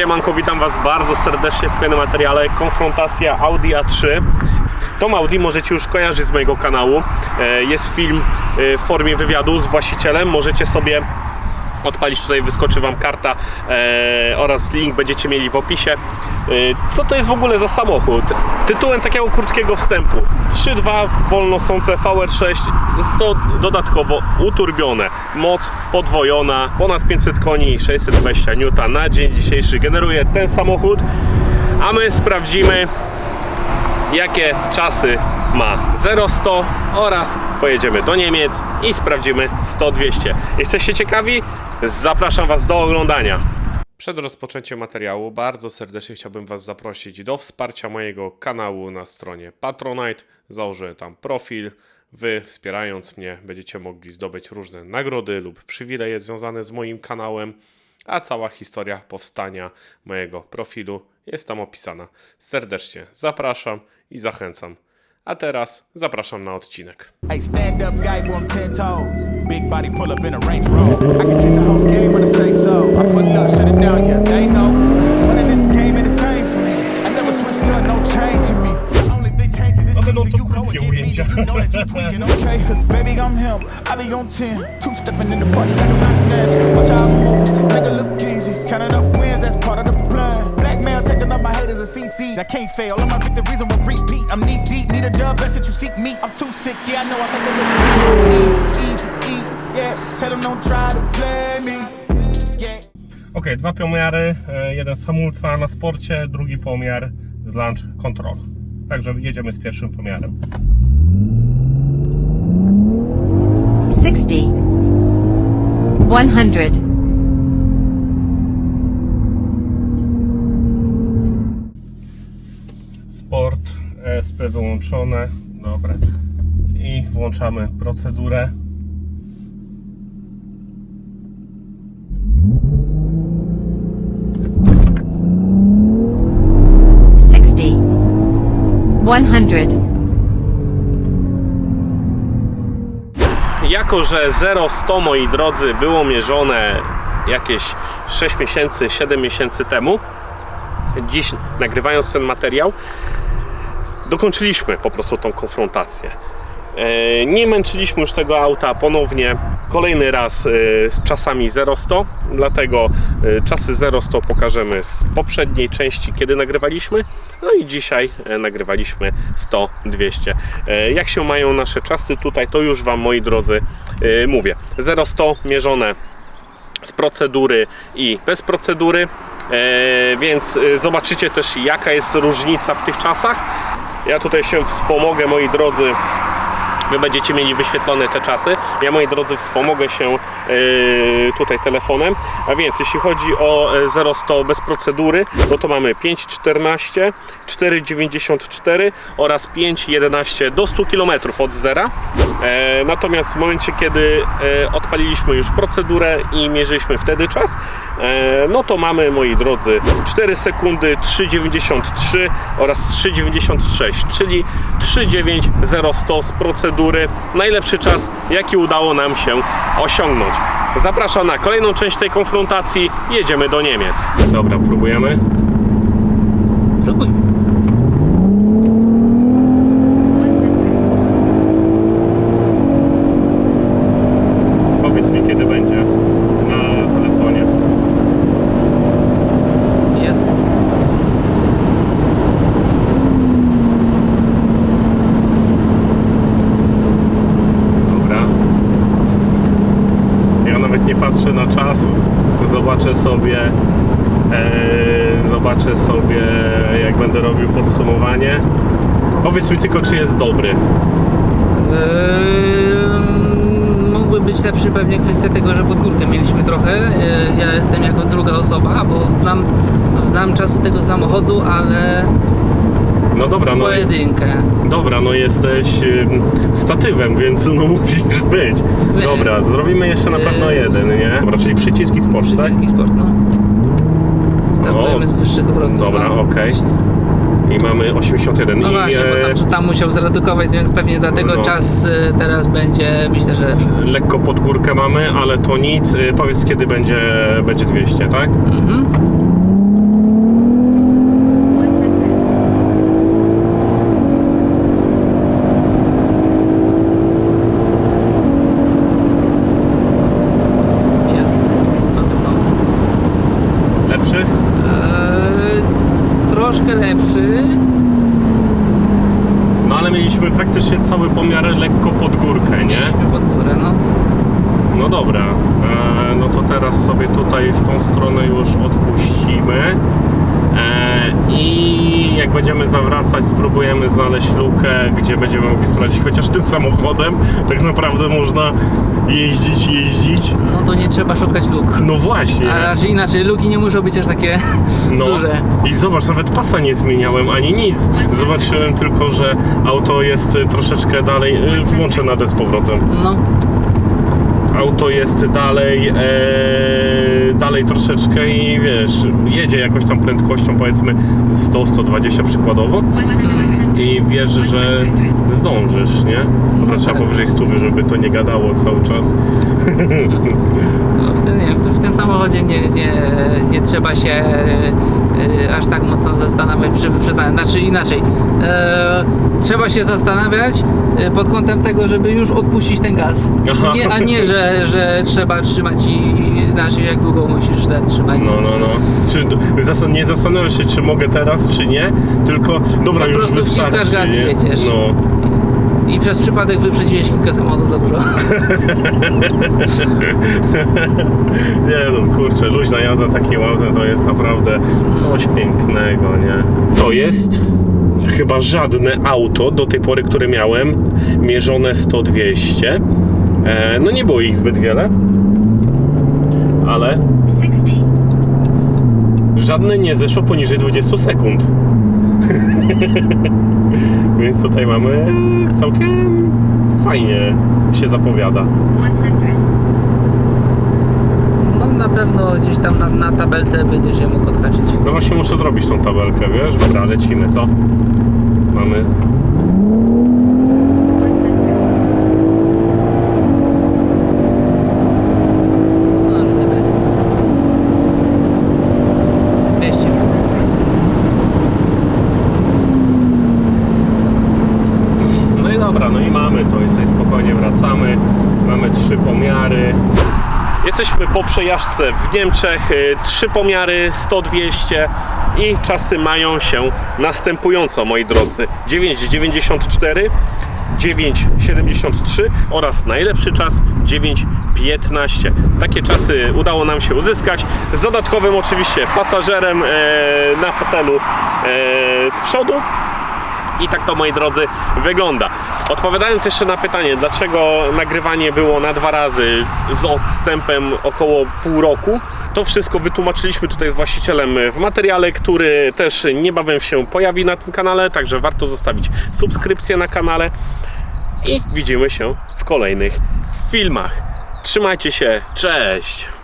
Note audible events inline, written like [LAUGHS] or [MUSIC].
Siemanko, witam Was bardzo serdecznie w kolejnym materiale Konfrontacja Audi A3 Tą Audi możecie już kojarzyć z mojego kanału. E, Jest film e, w formie wywiadu z właścicielem. Możecie sobie odpalić, tutaj wyskoczy Wam karta e, oraz link będziecie mieli w opisie. E, co to jest w ogóle za samochód? Tytułem takiego krótkiego wstępu 3.2 wolnosące VR6 jest to dodatkowo uturbione. Moc podwojona, ponad 500 koni, 620 N na dzień dzisiejszy generuje ten samochód, a my sprawdzimy jakie czasy ma 0-100 oraz pojedziemy do Niemiec i sprawdzimy 100-200. Jesteście ciekawi? Zapraszam Was do oglądania. Przed rozpoczęciem materiału bardzo serdecznie chciałbym Was zaprosić do wsparcia mojego kanału na stronie Patronite. Założę tam profil. Wy wspierając mnie będziecie mogli zdobyć różne nagrody lub przywileje związane z moim kanałem, a cała historia powstania mojego profilu jest tam opisana. Serdecznie zapraszam i zachęcam. A teraz zapraszam na odcinek. Hey, stand up guy on ten toes. Big body pull up in a Range Rover. I can change the whole game when I say so. I pull up, shut it down, yeah, they know. Running this game ain't a thing for me. I never switched up, no change in me. Only thing changing this będą season, to you go krótkie against me, ujęcia. then you know that you tweaking, okay? Cause baby, I'm him, I be on 10. Two stepping in the party like a mountainess. Watch how I move, make it look easy. Counting up wins, that's part of the plan. Blackmail taking up my haters a CC. I can't fail, all my victories will repeat. I'm knee deep, a dub, best that you seek me. I'm too sick, yeah, I know I make it look easy. Easy, easy, yeah. Tell them don't try to play me. Yeah. Ok, dwa pomiary, e, jeden z hamulca na sporcie, drugi pomiar z launch control. Także jedziemy z pierwszym pomiarem. 60 100 ESP wyłączone, dobra. I włączamy procedurę. sixty, one hundred, Jako, że 0-100 moi drodzy było mierzone jakieś 6 miesięcy, 7 miesięcy temu, dziś nagrywając ten materiał, dokończyliśmy po prostu tą konfrontację. E, Nie męczyliśmy już tego auta ponownie kolejny raz e, z czasami 0-100, dlatego e, czasy 0-100 pokażemy z poprzedniej części, kiedy nagrywaliśmy. No i dzisiaj nagrywaliśmy 100-200. E, Jak się mają nasze czasy tutaj, to już Wam moi drodzy mówię. 0-100 mierzone z procedury i bez procedury, więc zobaczycie też jaka jest różnica w tych czasach. Ja tutaj się wspomogę moi drodzy Wy będziecie mieli wyświetlone te czasy. Ja, moi drodzy, wspomogę się e, tutaj telefonem. A więc, jeśli chodzi o e, 0-100 bez procedury, no to mamy 5,14, 4,94 oraz 5,11 do 100 km od zera. E, natomiast w momencie, kiedy e, odpaliliśmy już procedurę i mierzyliśmy wtedy czas, e, no to mamy, moi drodzy, 4 sekundy, 3,93 oraz 3,96, czyli 3,90 z procedury. Najlepszy czas, jaki udało nam się osiągnąć. Zapraszam na kolejną część tej konfrontacji. Jedziemy do Niemiec. Dobra, próbujemy. Próbuj. Powiedz mi, kiedy będzie na telefonie. Jest. Dobra. Ja nawet nie patrzę na czas. Zobaczę sobie. E, zobaczę sobie, jak będę robił podsumowanie. Powiedz mi tylko, czy jest dobry. Eee, mógłby być lepszy pewnie kwestia tego, że pod górkę mieliśmy trochę. Eee, ja jestem jako druga osoba, bo znam, znam czasy tego samochodu, ale No dobra, no, pojedynkę. dobra, no jesteś ym, statywem, więc no musisz być. Wy- Dobra, zrobimy jeszcze na pewno jeden, nie? Dobra, czyli przyciski sport, tak? Przyciski sport, no. Startujemy O, z wyższych obrotów. dobra, no, okej. właśnie. I mamy 81. No I, właśnie, bo e, tam, tam musiał zredukować, więc pewnie dlatego No. czas e, teraz będzie, myślę, że lepszy. lekko pod górkę mamy, ale to nic. Y, Powiedz kiedy będzie, będzie 200, tak? Mhm. lepszy? Eee, lepszy. No ale mieliśmy praktycznie cały pomiar lekko pod górkę, nie? Mieliśmy pod górę, no. No dobra, e, no to teraz sobie tutaj w tą stronę już odpuścimy. E, I jak będziemy zawracać, spróbujemy znaleźć lukę, gdzie będziemy mogli sprawdzić, chociaż tym samochodem tak naprawdę można jeździć, jeździć. No to nie trzeba szukać luk. No właśnie. A raczej inaczej, luki nie muszą być aż takie [LAUGHS] No. duże. I zobacz, nawet pasa nie zmieniałem ani nic. Zobaczyłem tylko, że auto jest troszeczkę dalej. y, Włączę na z powrotem. No, Auto jest dalej, e, dalej troszeczkę i wiesz, jedzie jakoś tam prędkością powiedzmy 100-120 przykładowo i wiesz, że zdążysz, nie? Dobra, trzeba tak. powyżej stówy, żeby to nie gadało cały czas. no w, tym, nie, w, tym- samochodzie nie, nie, nie trzeba się e, aż tak mocno zastanawiać przy wyprzedzaniu. Znaczy inaczej, e, trzeba się zastanawiać e, pod kątem tego, żeby już odpuścić ten gaz. Nie, a nie, że, że trzeba trzymać i znaczy jak długo musisz ten trzymać. No, no, no. Czy, zas- nie zastanawiasz się, czy mogę teraz, czy nie, tylko dobra, Po już prostu wystarczy, gaz i nie? jedziesz. No. I przez przypadek wyprzedziłeś kilka samochodów za dużo. [LAUGHS] Nie no, kurczę, luźna jazda takim autem to jest naprawdę coś pięknego, nie? To jest chyba żadne auto do tej pory, które miałem, mierzone 100-200. E, no nie było ich zbyt wiele, ale 60. żadne nie zeszło poniżej 20 sekund. [LAUGHS] Więc tutaj mamy całkiem fajnie się zapowiada. 100. No na pewno gdzieś tam na, na tabelce będziesz je mógł odhaczyć. No właśnie muszę zrobić tą tabelkę, wiesz? Dobra, lecimy, co? Mamy. Zdążymy. 200. No i dobra, no i mamy to i sobie spokojnie wracamy. Mamy trzy pomiary. Jesteśmy po przejażdżce w Niemczech. y, Trzy pomiary 100-200 i czasy mają się następująco, moi drodzy. 9,94, 9,73 oraz najlepszy czas 9,15. Takie czasy udało nam się uzyskać z dodatkowym oczywiście pasażerem e, na fotelu e, z przodu. I tak to, moi drodzy, wygląda. Odpowiadając jeszcze na pytanie, dlaczego nagrywanie było na dwa razy z odstępem około pół roku, to wszystko wytłumaczyliśmy tutaj z właścicielem w materiale, który też niebawem się pojawi na tym kanale, także warto zostawić subskrypcję na kanale i widzimy się w kolejnych filmach. Trzymajcie się, cześć!